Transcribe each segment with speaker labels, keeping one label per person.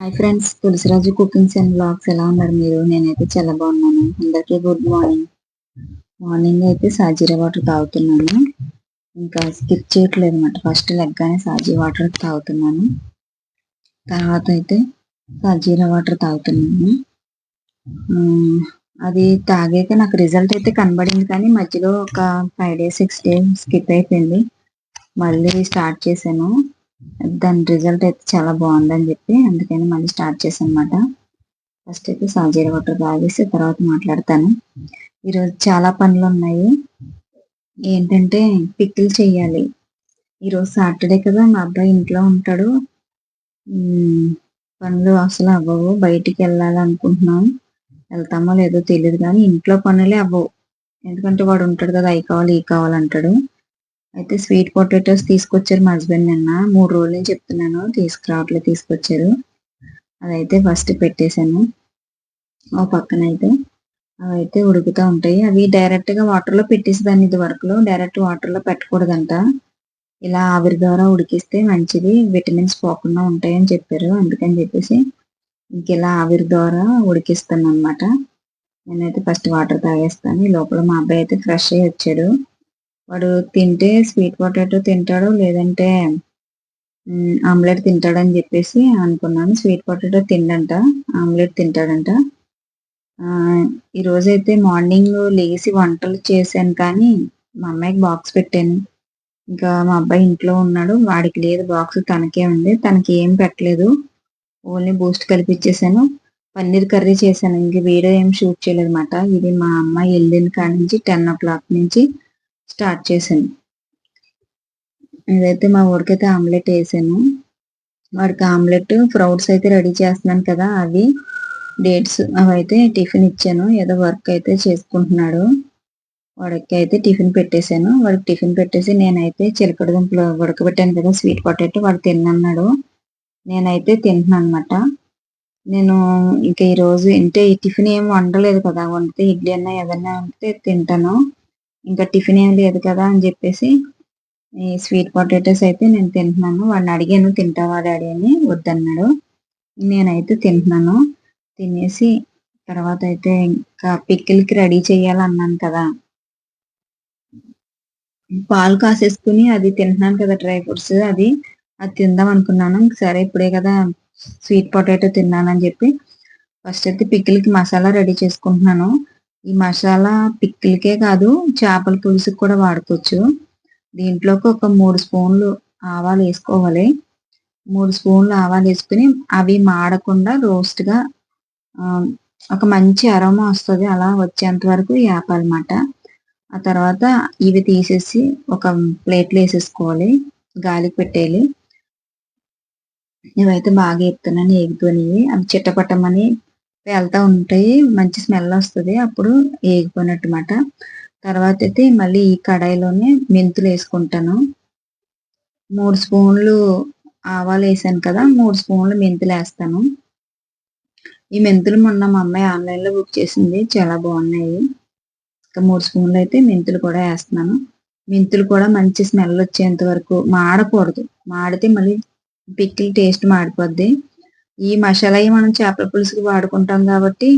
Speaker 1: Hi friends Tulasiraju cookings and blogs ఎలా ఉన్నారు మీరు? నేనైతే చాలా బాగున్నాను. అందరికీ గుడ్ మార్నింగ్. మార్నింగ్ అయితే సాజీరా వాటర్ తాగుతున్నాను. ఇంకా స్కిప్ చేయట్లేదు అనమాట ఫస్ట్ లెగ్గానే సాజీ వాటర్ తాగుతున్నాను. తర్వాత అయితే సాజీరా వాటర్ తాగుతున్నాను. అది తాగాక నాకు రిజల్ట్ అయితే కనబడింది కానీ మధ్యలో ఒక five days six days skip అయిపోయింది. మళ్ళీ స్టార్ట్ చేశాను. దాని రిజల్ట్ అయితే చాలా బాగుందని చెప్పి అందుకని మళ్ళీ స్టార్ట్ చేశాను అనమాట ఫస్ట్ అయితే సాజీర వాటర్ తాగేసి తర్వాత మాట్లాడతాను. ఈరోజు చాలా పనులు ఉన్నాయి. ఏంటంటే పిక్కిల్ చేయాలి. ఈరోజు సాటర్డే కదా మా అబ్బాయి ఇంట్లో ఉంటాడు. పనులు అసలు అవ్వవు. బయటికి వెళ్ళాలనుకుంటున్నాం. వెళ్తామో లేదో తెలియదు కానీ ఇంట్లో పనులే అవ్వవు. ఎందుకంటే వాడు ఉంటాడు కదా అవి కావాలి ఈ కావాలంటాడు అయితే స్వీట్ పొటాటోస్ తీసుకొచ్చారు మా హస్బెండ్ నిన్న. మూడు రోజులు చెప్తున్నాను తీసుకురావట్లే తీసుకొచ్చారు. అదైతే ఫస్ట్ పెట్టేశాను. ఓ పక్కన అయితే అవి అయితే ఉడుకుతూ ఉంటాయి. అవి డైరెక్ట్గా వాటర్ పెట్టేసేదాన్ని ఇది వరకులో డైరెక్ట్ వాటర్లో పెట్టకూడదంట. ఇలా ఆవిరి ద్వారా ఉడికిస్తే మంచిది. విటమిన్స్ పోకుండా ఉంటాయని చెప్పారు. అందుకని చెప్పేసి ఇంక ఇలా ఆవిరి ద్వారా ఉడికిస్తాను అనమాట నేనైతే ఫస్ట్ వాటర్ తాగేస్తాను. ఈ లోపల మా అబ్బాయి అయితే ఫ్రెష్ అయ్యి వచ్చాడు. వాడు తింటే స్వీట్ పొటాటో తింటాడు లేదంటే ఆమ్లెట్ తింటాడని చెప్పేసి అనుకున్నాను. స్వీట్ పొటాటో తిండంట ఆమ్లెట్ తింటాడంట. ఈరోజు అయితే మార్నింగ్ లేచి వంటలు చేశాను కానీ మా అమ్మాయికి బాక్స్ పెట్టాను. ఇంకా మా అబ్బాయి ఇంట్లో ఉన్నాడు వాడికి లేదు బాక్స్ తనకే ఉంది. తనకి ఏం పెట్టలేదు. ఓన్లీ బూస్ట్ కలిపించేసాను పన్నీర్ కర్రీ చేశాను. ఇంక వీడియో ఏం షూట్ చేయలేదు అనమాట ఇది మా అమ్మాయి వెళ్ళిన కాడి నుంచి టెన్ ఓ క్లాక్ నుంచి స్టార్ట్ చేశాను. ఇదైతే మా ఊరికైతే ఆమ్లెట్ వేసాను. వాడికి ఆమ్లెట్ ఫ్రౌట్స్ అయితే రెడీ చేస్తున్నాను కదా అవి డేట్స్ అవి అయితే టిఫిన్ ఇచ్చాను. ఏదో వర్క్ అయితే చేసుకుంటున్నాడు. వాడికి అయితే టిఫిన్ పెట్టేశాను. వాడికి టిఫిన్ పెట్టేసి నేనైతే చిలకడ దుంపలు ఉడకబెట్టాను కదా స్వీట్ పొటాటో వాడు తిన్నన్నాడు. నేనైతే తింటున్నాను అనమాట నేను ఇంకా ఈరోజు అంటే టిఫిన్ ఏం వండలేదు కదా వండితే ఇడ్లీ అన్నా ఏదన్నా వండితే తింటాను. ఇంకా టిఫిన్ ఏం లేదు కదా అని చెప్పేసి ఈ స్వీట్ పొటాటోస్ అయితే నేను తింటున్నాను. వాడిని అడిగాను తింటావా డాడీ? అని. వద్దన్నాడు. నేనైతే తింటున్నాను. తినేసి తర్వాత అయితే ఇంకా పిక్కిల్కి రెడీ చేయాలన్నాను కదా. పాలు కాసేసుకుని అది తింటున్నాను కదా డ్రై ఫ్రూట్స్ అది. అది తిందాం అనుకున్నాను. సరే ఇప్పుడే కదా స్వీట్ పొటాటో తిన్నానని చెప్పి ఫస్ట్ అయితే పిక్కిల్కి మసాలా రెడీ చేసుకుంటున్నాను. ఈ మసాలా పిక్కిలకే కాదు చేపల పులుసుకి కూడా వాడుకోవచ్చు. దీంట్లోకి ఒక మూడు స్పూన్లు ఆవాలు వేసుకోవాలి. మూడు స్పూన్లు ఆవాలు వేసుకుని అవి మాడకుండా రోస్ట్గా ఒక మంచి అరోమా వస్తుంది అలా వచ్చేంత వరకు వేపాలన్నమాట ఆ తర్వాత ఇవి తీసేసి ఒక ప్లేట్లో వేసేసుకోవాలి గాలికి పెట్టేయాలి. ఇవైతే బాగా ఎత్తున్నాను ఎగుతున్నాయి అవి చిట్టపట్టమని వెళ్తా ఉంటాయి మంచి స్మెల్ వస్తుంది. అప్పుడు వేగిపోయినట్టు మాట తర్వాత అయితే మళ్ళీ ఈ కడాయిలోనే మెంతులు వేసుకుంటాను. మూడు స్పూన్లు ఆవాలు వేసాను కదా మూడు స్పూన్లు మెంతులు వేస్తాను. ఈ మెంతులు మొన్న మా అమ్మాయి ఆన్లైన్లో బుక్ చేసింది చాలా బాగున్నాయి. ఇంకా మూడు స్పూన్లు అయితే మెంతులు కూడా వేస్తున్నాను. మెంతులు కూడా మంచి స్మెల్ వచ్చేంత వరకు మాడకూడదు. మాడితే మళ్ళీ పిక్కిల్ టేస్ట్ మాడిపోద్ది. ఈ మసాలా మనం చేపల పులుసుకి వాడుకుంటాం కాబట్టి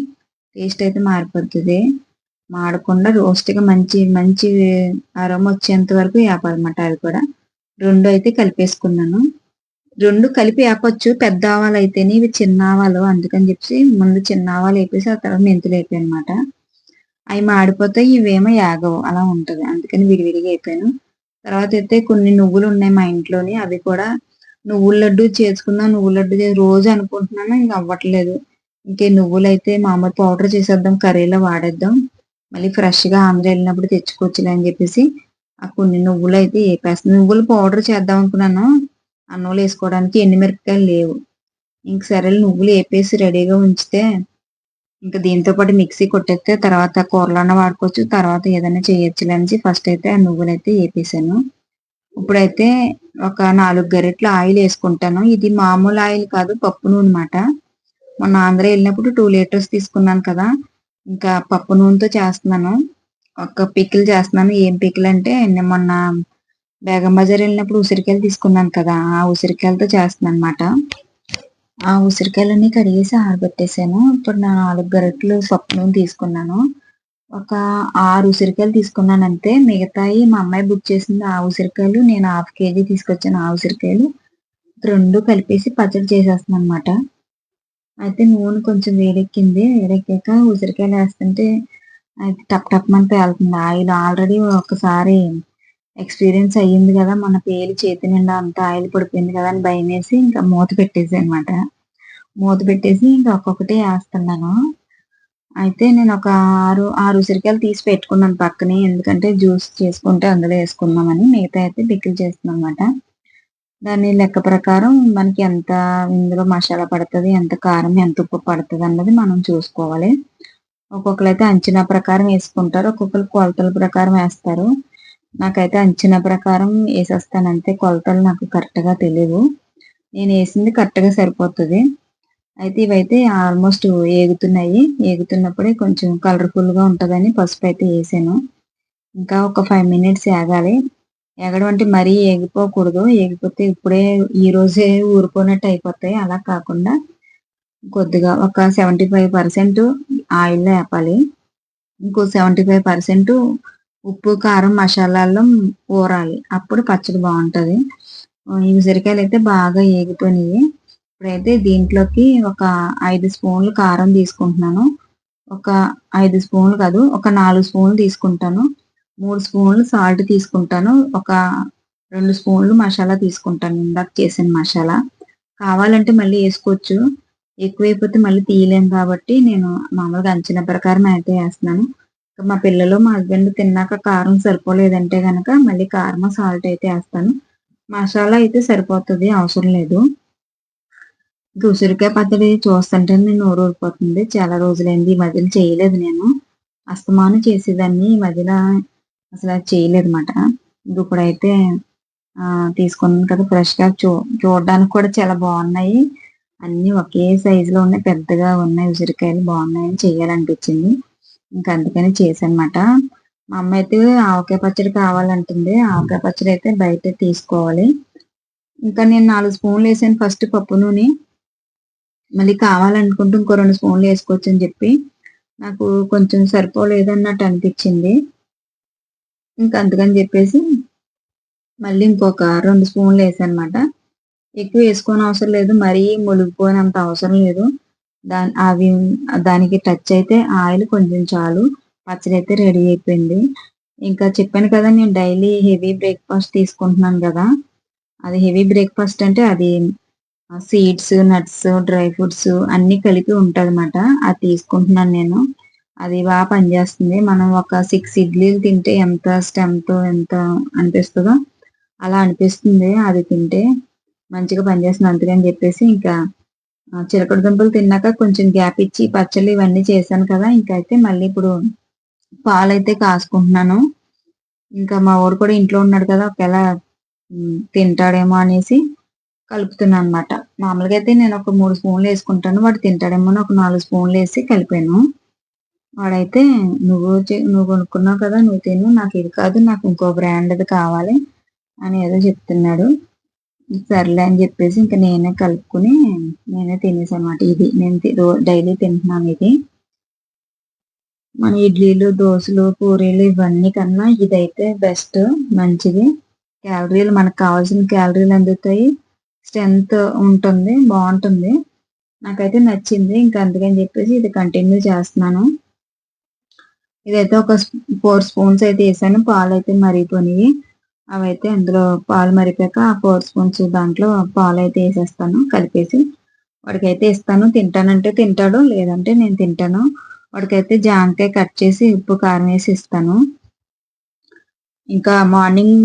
Speaker 1: టేస్ట్ అయితే మారిపోతుంది మాడకుండా రోస్ట్గా మంచి మంచి అరం వచ్చేంత వరకు వేపాలన్నమాట అవి కూడా. రెండు అయితే కలిపేసుకున్నాను. రెండు కలిపి వేపచ్చు పెద్ద ఆవాలు అయితేనే ఇవి చిన్న ఆవాలు అందుకని చెప్పి ముందు చిన్న ఆవాలు వేపేసి ఆ తర్వాత మెంతులు అయిపోయి అనమాట అవి మాడిపోతాయి ఇవేమో యాగవు. అలా ఉంటుంది. అందుకని విడివిడిగా అయిపోయాను తర్వాత అయితే కొన్ని నువ్వులు ఉన్నాయి మా ఇంట్లోని. అవి కూడా నువ్వుల లడ్డు చేసుకుందాం నువ్వుల లడ్డు రోజు అనుకుంటున్నాను ఇంకా అవ్వట్లేదు. ఇంకే నువ్వులు అయితే మామూలు పౌడర్ చేసేద్దాం కర్రీలో వాడేద్దాం. మళ్ళీ ఫ్రెష్గా ఆంధ్ర వెళ్ళినప్పుడు తెచ్చుకోవచ్చులే అని చెప్పేసి ఆ కొన్ని నువ్వులు అయితే వేపేస్తాను నువ్వులు పౌడర్ చేద్దాం అనుకున్నాను. అన్నంలో వేసుకోవడానికి ఎండుమిరపకాయలు లేవు. ఇంక సరే నువ్వులు వేపేసి రెడీగా ఉంచితే ఇంకా దీంతో పాటు మిక్సీ కొట్టేస్తే తర్వాత కూరలన్నా వాడుకోవచ్చు తర్వాత ఏదైనా చేయొచ్చులే అని ఫస్ట్ అయితే ఆ నువ్వులు అయితే వేపేసాను ఇప్పుడైతే ఒక నాలుగు గరిటలు ఆయిల్ వేసుకుంటాను. ఇది మామూలు ఆయిల్ కాదు పప్పు నూనె అనమాట మొన్న ఆంధ్ర వెళ్ళినప్పుడు టూ లీటర్స్ తీసుకున్నాను కదా ఇంకా పప్పు నూనెతో చేస్తున్నాను. ఒక పికిల్ చేస్తున్నాను. ఏం పికిల్ అంటే మొన్న బేగం బజార్ వెళ్ళినప్పుడు ఉసిరికాయలు తీసుకున్నాను కదా ఆ ఉసిరికాయలతో చేస్తున్నాను అనమాట ఆ ఉసిరికాయలన్నీ కడిగేసి ఆరబెట్టేసాను. ఇప్పుడు నా నాలుగు గరెట్లు పప్పు నూనె తీసుకున్నాను. ఒక ఆరు ఉసిరికాయలు తీసుకున్నాను అంతే మిగతాయి మా అమ్మాయి బుక్ చేసింది ఆ ఉసిరికాయలు. నేను హాఫ్ కేజీ తీసుకొచ్చాను ఆ ఉసిరికాయలు. రెండు కలిపేసి పచ్చడి చేసేస్తున్నాను అనమాట అయితే నూనె కొంచెం వేడెక్కింది. వేడెక్కాక ఉసిరికాయలు వేస్తుంటే అది టప్ టప్ అని పేలుతుంది. ఆయిల్ ఆల్రెడీ ఒకసారి ఎక్స్పీరియన్స్ అయ్యింది కదా. మన పేరు చేతి నిండా అంత ఆయిల్ పడిపోయింది కదా అని భయం వేసి ఇంకా మూత పెట్టేసి అనమాట మూత పెట్టేసి ఇంకా ఒక్కొక్కటి వేస్తున్నాను. అయితే నేను ఒక ఆరు ఆరు ఉసిరికాయలు తీసి పెట్టుకున్నాను పక్కనే. ఎందుకంటే జ్యూస్ చేసుకుంటే అందులో వేసుకుందామని మిగతా అయితే పిక్కిల్ చేస్తున్నాం అనమాట దాని లెక్క ప్రకారం మనకి ఎంత ఇందులో మసాలా పడుతుంది ఎంత కారం ఎంత ఉప్పు పడుతుంది అన్నది మనం చూసుకోవాలి. ఒక్కొక్కరు అయితే అంచనా ప్రకారం వేసుకుంటారు ఒక్కొక్కరు కొలతల ప్రకారం వేస్తారు. నాకైతే అంచనా ప్రకారం వేసేస్తాను అంతే కొలతలు నాకు కరెక్ట్గా తెలియదు నేను వేసింది కరెక్ట్గా సరిపోతుంది. అయితే ఇవైతే ఆల్మోస్ట్ ఏగుతున్నాయి. ఏగుతున్నప్పుడే కొంచెం కలర్ఫుల్గా ఉంటుందని పసుపు అయితే వేసాను ఇంకా ఒక ఫైవ్ మినిట్స్ ఏగాలి. ఎగడం అంటే మరీ ఏగిపోకూడదు. ఏగిపోతే ఇప్పుడే ఈ రోజే ఊరుకున్నట్టు అయిపోతాయి. అలా కాకుండా కొద్దిగా ఒక సెవెంటీ ఫైవ్ పర్సెంట్ ఆయిల్లో వేపాలి ఇంకో సెవెంటీ ఫైవ్ పర్సెంట్ ఉప్పు కారం మసాలాల్లో ఊరాలి అప్పుడు పచ్చడి బాగుంటుంది. ఈ ఉసిరికాయలు అయితే బాగా ఏగిపోయినాయి. ఇప్పుడైతే దీంట్లోకి ఒక ఐదు స్పూన్లు కారం తీసుకుంటున్నాను. ఒక ఐదు స్పూన్లు కాదు ఒక నాలుగు స్పూన్లు తీసుకుంటాను. మూడు స్పూన్లు సాల్ట్ తీసుకుంటాను. ఒక రెండు స్పూన్లు మసాలా తీసుకుంటాను. ఇందాక చేసిన మసాలా. కావాలంటే మళ్ళీ వేసుకోవచ్చు. ఎక్కువైపోతే మళ్ళీ తీయలేము కాబట్టి నేను మామూలుగా అంచనా ప్రకారం అయితే వేస్తున్నాను. మా పిల్లలు మా హస్బెండ్ తిన్నాక కారం సరిపోలేదంటే కనుక మళ్ళీ కారం సాల్ట్ అయితే వేస్తాను. మసాలా అయితే సరిపోతుంది అవసరం లేదు. ఇంకా ఉసిరికాయ పచ్చడి చూస్తుంటే నేను నోరు ఊరిపోతుంది. చాలా రోజులైంది ఈ మధ్యలో చేయలేదు నేను. అస్తమానం చేసేదాన్ని. ఈ మధ్యలో అసలు చేయలేదు అనమాట ఇప్పుడైతే తీసుకున్నాను కదా ఫ్రెష్గా. చూ చూడడానికి కూడా చాలా బాగున్నాయి. అన్నీ ఒకే సైజులో ఉన్నాయి. పెద్దగా ఉన్నాయి ఉసిరికాయలు. బాగున్నాయని చేయాలనిపించింది ఇంకా అందుకని చేశానమాట మా అమ్మ అయితే ఆవకాయ పచ్చడి కావాలంటుంది. ఆవకాయ పచ్చడి అయితే బయట తీసుకోవాలి. ఇంకా నేను నాలుగు స్పూన్లు వేసాను. ఫస్ట్ పప్పు నూనె. మళ్ళీ కావాలనుకుంటే ఇంకో రెండు స్పూన్లు వేసుకోవచ్చు అని చెప్పి నాకు కొంచెం సరిపోలేదు అన్నట్టు అనిపించింది. ఇంకా అందుకని చెప్పేసి మళ్ళీ ఇంకొక రెండు స్పూన్లు వేసానమాట. ఎక్కువ వేసుకోని అవసరం లేదు మరీ మునిగిపోయినంత అవసరం లేదు. దాని అవి దానికి టచ్ అయితే ఆయిల్ కొంచెం చాలు పచ్చడి అయితే రెడీ అయిపోయింది. ఇంకా చెప్పాను కదా నేను డైలీ హెవీ బ్రేక్ఫాస్ట్ తీసుకుంటున్నాను కదా. అది హెవీ బ్రేక్ఫాస్ట్ అంటే అది సీడ్స్ నట్స్ డ్రై ఫ్రూట్స్ అన్ని కలిపి ఉంటుంది అనమాట అది తీసుకుంటున్నాను నేను. అది బాగా పనిచేస్తుంది. మనం ఒక సిక్స్ ఇడ్లీలు తింటే ఎంత స్టెమ్తో ఎంత అనిపిస్తుందో అలా అనిపిస్తుంది. అది తింటే మంచిగా పనిచేస్తుంది అందుకని చెప్పేసి ఇంకా చిలకడ దుంపలు తిన్నాక కొంచెం గ్యాప్ ఇచ్చి పచ్చళ్ళు ఇవన్నీ చేశాను కదా. ఇంకైతే మళ్ళీ ఇప్పుడు పాలైతే కాసుకుంటున్నాను. ఇంకా మా ఊరు కూడా ఇంట్లో ఉన్నాడు కదా ఒకవేళ తింటాడేమో అనేసి కలుపుతున్నాను అనమాట మామూలుగా అయితే నేను ఒక మూడు స్పూన్లు వేసుకుంటాను వాడు తింటాడేమో ఒక నాలుగు స్పూన్లు వేసి కలిపాను. వాడైతే నువ్వు నువ్వు కొనుక్కున్నావు కదా నువ్వు తిను నాకు ఇది కాదు నాకు ఇంకో బ్రాండ్ కావాలి అని ఏదో చెప్తున్నాడు. సర్లే అని చెప్పేసి ఇంకా నేనే కలుపుకుని నేనే తినేసాను అనమాట ఇది. నేను డైలీ తింటున్నాను ఇది. మన ఇడ్లీలు దోశలు పూరీలు ఇవన్నీ కన్నా ఇదైతే బెస్ట్ మంచిది. క్యాలరీలు మనకు కావాల్సిన క్యాలరీలు అందుతాయి. స్ట్రెంత్ ఉంటుంది బాగుంటుంది. నాకైతే నచ్చింది ఇంకా అందుకని చెప్పేసి ఇది కంటిన్యూ చేస్తున్నాను. ఇదైతే ఒక ఫోర్ స్పూన్స్ అయితే వేసాను పాలు అయితే మరిగిపోయినాయి అవైతే అందులో పాలు మరిపాక ఆ ఫోర్ స్పూన్స్ దాంట్లో పాలు అయితే వేసేస్తాను కలిపేసి. వాడికైతే ఇస్తాను తింటానంటే తింటాడు లేదంటే నేను తింటాను. వాడికైతే జాంకాయ కట్ చేసి ఉప్పు కారం వేసి ఇస్తాను. ఇంకా మార్నింగ్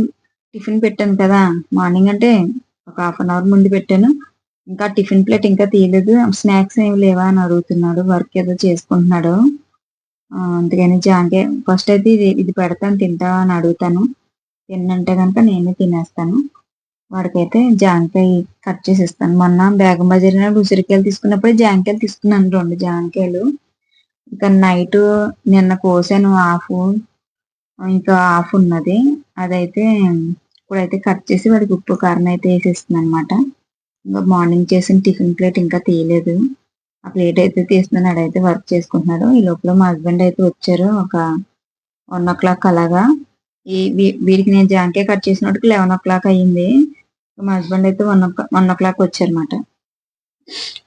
Speaker 1: టిఫిన్ పెట్టాను కదా మార్నింగ్ అంటే ఒక హాఫ్ అన్ అవర్ ముందు పెట్టాను. ఇంకా టిఫిన్ ప్లేట్ ఇంకా తీయలేదు. స్నాక్స్ ఏమి లేవా అని అడుగుతున్నాడు. వర్క్ ఏదో చేసుకుంటున్నాడు. అందుకని జాంకే ఫస్ట్ అయితే ఇది ఇది పెడతాను తింటా అని అడుగుతాను. తిన్నంటే కనుక నేనే తినేస్తాను. వాడికైతే జాంకాయ కట్ చేసి ఇస్తాను మొన్న బేగం బజార్ ఉసిరికాయలు తీసుకున్నప్పుడు జాంకాయలు తీసుకున్నాను రెండు జాంకాయలు ఇంకా నైట్ నిన్న కోసాను హాఫ్. ఇంకా హాఫ్ ఉన్నది. అదైతే ఇప్పుడైతే కట్ చేసి వాడికి ఉప్పు కారం అయితే వేసేస్తుంది అనమాట ఇంకా మార్నింగ్ చేసిన టిఫిన్ ప్లేట్ ఇంకా తీయలేదు. ఆ ప్లేట్ అయితే తీస్తున్నాడు ఆడైతే వర్క్ చేసుకుంటున్నాడు. ఈ లోపల మా హస్బెండ్ అయితే వచ్చారు ఒక వన్ ఓ క్లాక్ అలాగా. ఈ వీ- వీడికి నేను జాంకే కట్ చేసినట్టుకు లెవెన్ ఓ క్లాక్ అయ్యింది. మా హస్బెండ్ అయితే one o one o'clock వచ్చారన్నమాట.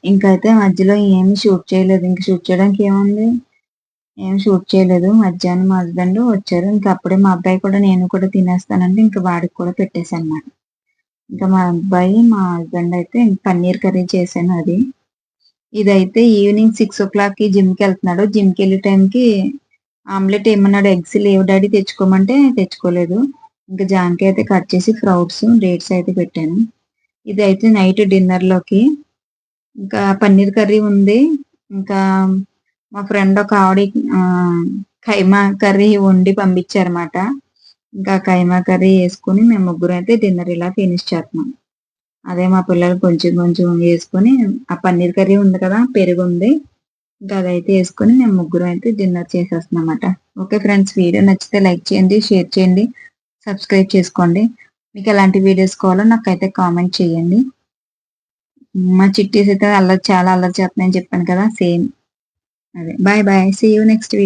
Speaker 1: ఇంకా అయితే మధ్యలో ఏమి షూట్ చేయలేదు. ఇంక షూట్ చేయడానికి ఏముంది? ఏం షూట్ చేయలేదు. మధ్యాహ్నం మా హస్బెండ్ వచ్చారు. ఇంకా అప్పుడే మా అబ్బాయి కూడా నేను కూడా తినేస్తానంటే ఇంకా వాడికి కూడా పెట్టేశాను అన్నమాట ఇంకా మా అబ్బాయి మా హస్బెండ్ అయితే పన్నీర్ కర్రీ చేశాను అది. ఇదైతే ఈవినింగ్ సిక్స్ ఓ క్లాక్కి జిమ్కి వెళ్తున్నాడు. జిమ్కి వెళ్ళే టైంకి ఆమ్లెట్ ఏమన్నాడు ఎగ్స్ లేవు డాడీ తెచ్చుకోమంటే తెచ్చుకోలేదు. ఇంకా జాన్కి అయితే కట్ చేసి ఫ్రౌట్స్ డేట్స్ అయితే పెట్టాను. ఇది అయితే నైట్ డిన్నర్లోకి. ఇంకా పన్నీర్ కర్రీ ఉంది. ఇంకా మా ఫ్రెండ్ ఒక ఆవిడ ఖైమా కైమా కర్రీ వండి పంపించారన్నమాట. ఇంకా కైమా కర్రీ వేసుకుని మేము ముగ్గురు అయితే డిన్నర్ ఇలా ఫినిష్ చేస్తున్నాం. అదే మా పిల్లలు కొంచెం కొంచెం వేసుకొని ఆ పన్నీర్ కర్రీ ఉంది కదా పెరుగు ఉంది. ఇంకా అదైతే వేసుకొని మేము ముగ్గురు అయితే డిన్నర్ చేసేస్తున్నాం ఓకే ఫ్రెండ్స్ వీడియో నచ్చితే లైక్ చేయండి షేర్ చేయండి సబ్స్క్రైబ్ చేసుకోండి. మీకు ఎలాంటి వీడియోస్ కావాలో నాకైతే కామెంట్ చేయండి. మా చిట్టీస్ అయితే అల్లరి చాలా అల్లరి చేస్తున్నాయని చెప్పాను కదా same. Bye bye. See you next week.